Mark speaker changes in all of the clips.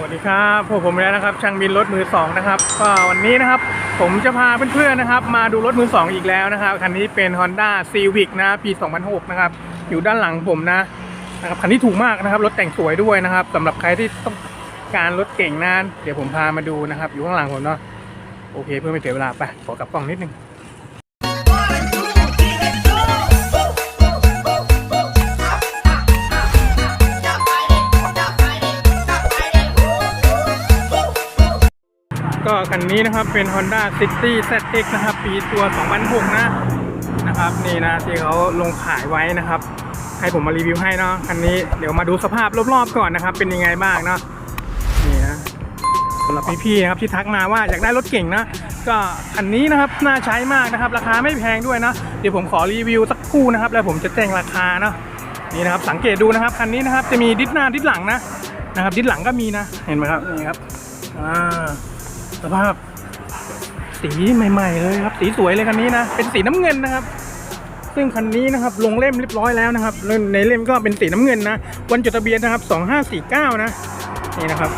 Speaker 1: สวัสดีครับพวกผมแล้วนะครับ ช่างบินรถมือสองนะครับก็วันนี้นะครับ ผมจะพาเพื่อนๆนะครับ มาดูรถมือสองอีกแล้วนะครับคันนี้เป็น Honda Civic นะปี 2006 นะครับ อยู่ด้านหลังผมนะนะครับคันนี้ถูกมากนะครับรถแต่งสวยด้วยนะครับสำหรับใครที่ต้องการรถเก่งนะเดี๋ยวผมพามาดูนะครับ อยู่ข้างหลังผมเนาะโอเค เพื่อไม่เสียเวลาไปขอกลับกล้องนิดนึง ก็คันนี้นะครับเป็น Honda City ZX นะครับ ปีตัว 2006 นะนะครับนี่นะที่เขาลงขายไว้นะครับ ให้ผมมารีวิวให้เนาะคันนี้เดี๋ยวมาดูสภาพรอบๆก่อนนะครับ เป็นยังไงบ้างเนาะนี่นะสำหรับพี่ๆนะครับที่ทักมาว่าอยากได้รถเก่งนะก็คันนี้นะครับน่าใช้มากนะครับ ราคาไม่แพงด้วยนะเดี๋ยวผมขอรีวิวสักคู่นะครับ แล้วผมจะแจ้งราคาเนาะนี่นะครับสังเกตดูนะครับคันนี้นะครับจะมีดิสหน้าดิสหลังนะนะครับ ดิสหลังก็มีนะเห็นไหมครับนี่ครับอ่า สภาพ สีใหม่ ๆ เลยครับ สีสวยเลยคันนี้นะ เป็นสีน้ำเงินนะครับ ซึ่งคันนี้นะครับลงเล่มเรียบร้อยแล้วนะครับ ในเล่มก็เป็นสีน้ำเงินนะ วันจดทะเบียนนะครับ 2549 นะ นี่นะครับ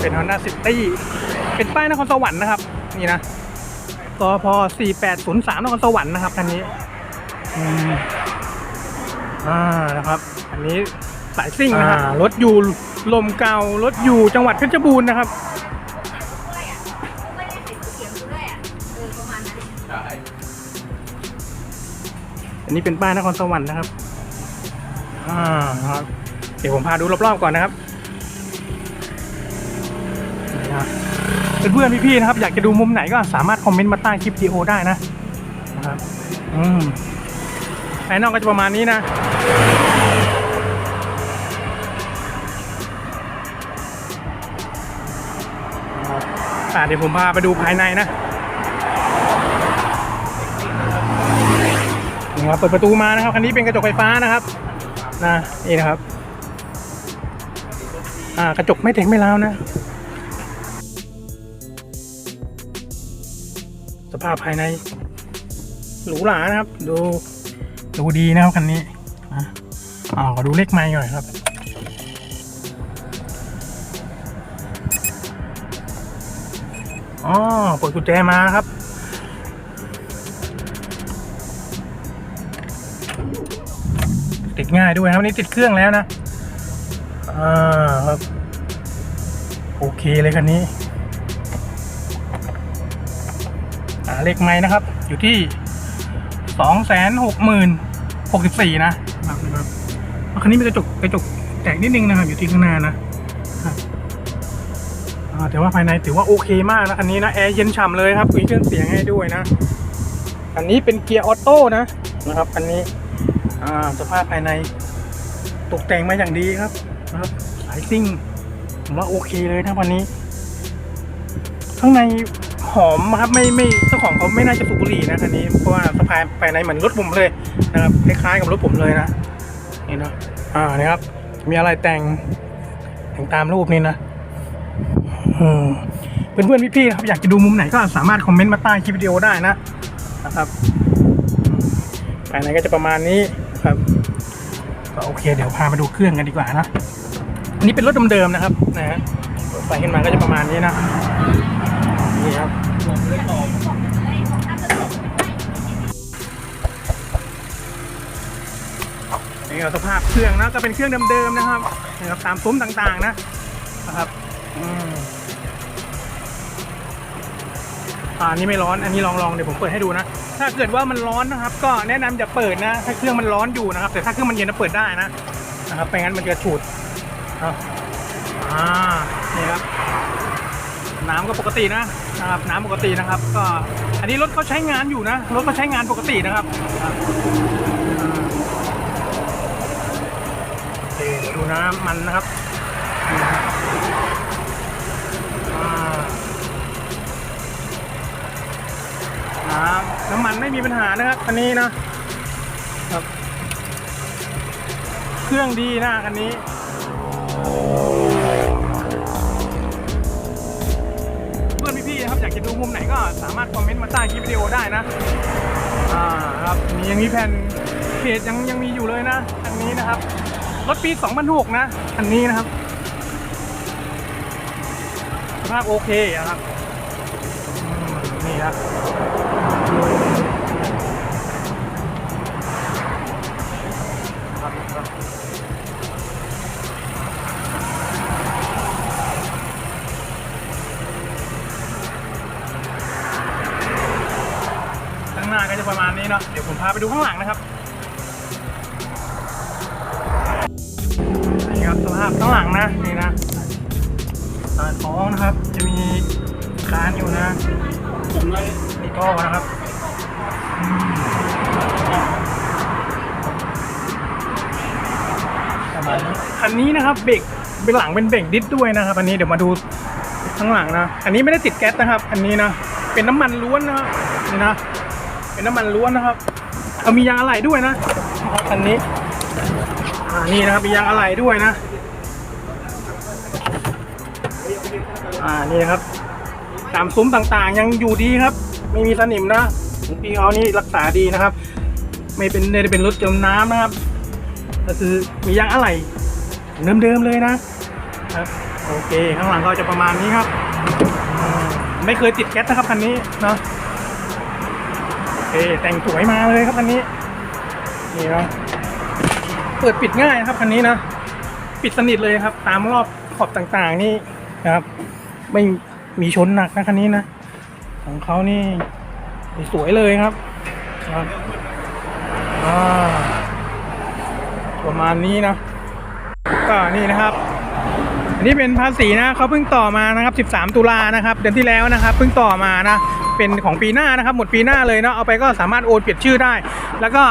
Speaker 1: เป็น Honda City เป็นป้ายนครสวรรค์นะครับ นี่นะกพ4803นครสวรรค์นะครับคันนี้อ่านะครับอันนี้สายซิ่งนะครับรถอยู่ลมเก่ารถอยู่จังหวัดเพชรบูรณ์นะครับ
Speaker 2: อันนี้
Speaker 1: เป็นป้ายนครสวรรค์นะครับอ่าครับ เดี๋ยวผมพาดูรอบๆก่อนนะครับเพื่อนๆพี่ๆนะครับ อยากจะดูมุมไหนก็สามารถคอมเมนต์มาใต้คลิปวิดีโอได้นะนะครับอืมภายนอกก็จะประมาณนี้นะอ่าเดี๋ยวผมพาไปดูภายในนะ ครับเปิดประตูมานะครับคันนี้เป็นกระจกไฟฟ้านะครับนะนี่นะครับอ่ากระจกไม่แตกไม่ร้าวนะ สภาพภายในหรูหรานะครับ ดูดูดีนะครับคันนี้อะอ่าขอดูเลขไม้หน่อยครับอ๋อเปิดกุญแจมาครับ ดง่ายด้วยนะครับนี่ติดเครื่องแล้วนะอ่าครับโอเคเลยคันนี้อ่าเลขไม้นะครับ อยู่ที่สองแสนหกหมื่นหกสิบสี่นะครับนะครับคันนี้มีกระจกกระจกแตกนิดนึงนะครับ อยู่ที่ข้างหน้านะครับอ่าแต่ว่าภายในถือว่าโอเคมากนะคันนี้นะแอร์เย็นฉ่ำเลยครับมีเครื่องเสียงให้ด้วยนะคันนี้เป็นเกียร์ออโต้นะนะครับคันนี้ อ่าสภาพภายในตกแต่งมาอย่างดีครับนะครับสายซิ่งผมว่าโอเคเลยนะวันนี้ ข้างในหอมครับไม่ไม่เจ้าของเขาไม่น่าจะสูบบุหรี่นะคันนี้เพราะว่าสภาพภายในเหมือนรถผมเลยนะครับคล้ายๆกับรถผมเลยนะนี่นะอ่านี่ครับ มีอะไรแต่งแต่งตามรูปนี่นะอืมเพื่อนๆพี่ๆครับอยากจะดูมุมไหนก็สามารถคอมเมนต์มาใต้คลิปวิดีโอได้นะนะครับภายในก็จะประมาณนี้ ครับ ก็โอเค เดี๋ยวพามาดูเครื่องกันดีกว่านะอันนี้เป็นรถเดิมๆนะครับนะฮะไฟขึ้นมาก็จะประมาณนี้นะนี่ครับนี่ก็สภาพเครื่องนะก็เป็นเครื่องเดิมๆนะครับนะครับตามซุ้มต่างๆนะนะครับอ่าอันนี่ไม่ร้อน อันนี้ลองลองเดี๋ยวผมเปิดให้ดูนะ ถ้าเกิดว่ามันร้อนนะครับ ก็แนะนำอย่าเปิดนะ ถ้าเครื่องมันร้อนอยู่นะครับ แต่ถ้าเครื่องมันเย็นก็เปิดได้นะนะครับไม่งั้นมันจะฉูดครับอ่านี่ครับ น้ำก็ปกตินะนะครับน้ำปกตินะครับ ก็อันนี้รถเขาใช้งานอยู่นะรถเขาใช้งานปกตินะครับโอเคดูน้ำมันนะครับ น้ำน้ำมันไม่มีปัญหานะครับคันนี้นะครับ เครื่องดีนะคันนี้เพื่อนพี่ๆนะครับอยากจะดูมุมไหนก็สามารถคอมเมนต์มาใต้คลิปวิดีโอได้นะอ่าครับมียังมีแผ่นเพจยังยังมีอยู่เลยนะอันนี้นะครับรถปี 2006 นะ อันนี้นะครับภาพโอเคนะครับ นี่ครับครับครับข้างหน้าก็จะประมาณนี้เนาะเดี๋ยวผมพาไปดูข้างหลังนะครับนี่ครับสภาพข้างหลังนะนี่นะตาท้องนะครับจะมีคานอยู่นะ นี่ก็นะครับอืมประมาณนี้คันนี้นะครับเบรกเป็นหลังเป็นเบรกดิสด้วยนะครับ อันนี้เดี๋ยวมาดูข้างหลังนะ อันนี้ไม่ได้ติดแก๊สนะครับ อันนี้นะ เป็นน้ำมันล้วนนะครับนี่นะ เป็นน้ำมันล้วนนะครับ เอามียางอะไหล่ด้วยนะนะครับคันนี้ อ่า นี่นะครับ มียางอะไหล่ด้วยนะ อ่า นี่นะครับ ตามซุ้มต่างๆ ยังอยู่ดีครับ ไม่มีสนิมนะของพี่เขานี่รักษาดีนะครับ ไม่เป็นไม่ได้เป็นรถจมน้ำนะครับ ก็คือมียางอะไหล่เดิมๆเลยนะครับโอเค ข้างหลังก็จะประมาณนี้ครับ ไม่เคยติดแก๊สนะครับคันนี้เนาะโอเคแต่งสวยมาเลยครับคันนี้นี่เนาะเปิดปิดง่ายนะครับคันนี้นะ ปิดสนิทเลยครับ ตามรอบขอบต่างๆนี่นะครับ ไม่ มีชนหนักนะคันนี้นะ ของเขานี่สวยเลยครับประมาณนี้นะก็นี่นะครับ อันนี้เป็นภาษีนะเขาเพิ่งต่อมานะครับ 13 ตุลานะครับ เดือนที่แล้วนะครับ เพิ่งต่อมานะเป็นของปีหน้านะครับ หมดปีหน้าเลยเนาะเอาไปก็สามารถโอนเปลี่ยนชื่อได้ แล้วก็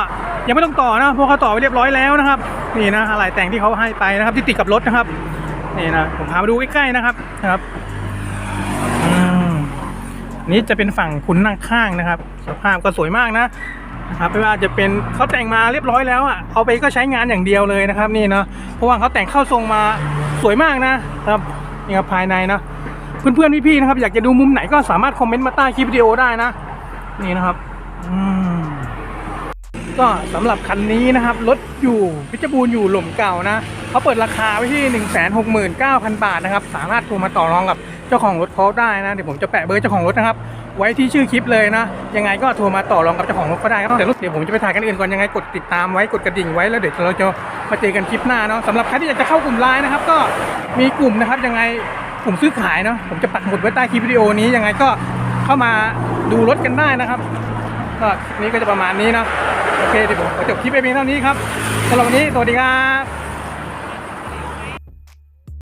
Speaker 1: ยังไม่ต้องต่อนะเพราะเขาต่อไปเรียบร้อยแล้วนะครับนี่นะอะไรแต่งที่เขาให้ไปนะครับที่ติดกับรถนะครับนี่นะผมพามาดูใกล้ๆนะครับนะครับ นี่จะเป็นฝั่งคุณนั่งข้างนะครับสภาพก็สวยมากนะนะครับไม่ว่าจะเป็นเขาแต่งมาเรียบร้อยแล้วอะเอาไปก็ใช้งานอย่างเดียวเลยนะครับนี่เนาะเพราะว่าเขาแต่งเข้าทรงมาสวยมากนะครับนี่ครับภายในนะเพื่อนๆพี่ๆนะครับ อยากจะดูมุมไหนก็สามารถคอมเมนต์มาใต้คลิปวิดีโอได้นะ นี่นะครับอืมก็สำหรับคันนี้นะครับรถอยู่พชรบูรณ์อยู่หล่มเก่านะเขาเปิดราคาไว้ที่ 1 6 9 0 0 0 บาทนะครับ สามารถโทรมาต่อรองกับ เจ้าของรถเขาได้นะเดี๋ยวผมจะแปะเบอร์เจ้าของรถนะครับ ไว้ที่ชื่อคลิปเลยนะ ยังไงก็โทรมาต่อรองกับเจ้าของรถก็ได้ครับเดี๋ยวรถเดี๋ยวผมจะไปถ่ายกันอื่นก่อนยังไงกดติดตามไว้กดกระดิ่งไว้แล้วเดี๋ยวเราจะมาเจอกันคลิปหน้าเนาะสำหรับใครที่อยากจะเข้ากลุ่มไลน์นะครับ ก็มีกลุ่มนะครับยังไงกลุ่มซื้อขายเนาะผมจะปักหมุดไว้ใต้คลิปวิดีโอนี้ยังไงก็เข้ามาดูรถกันได้นะครับก็นี้ก็จะประมาณนี้เนาะโอเคเดี๋ยวผมขอจบคลิปไปเพียงเท่านี้ครับสำหรับวันนี้สวัสดีครับ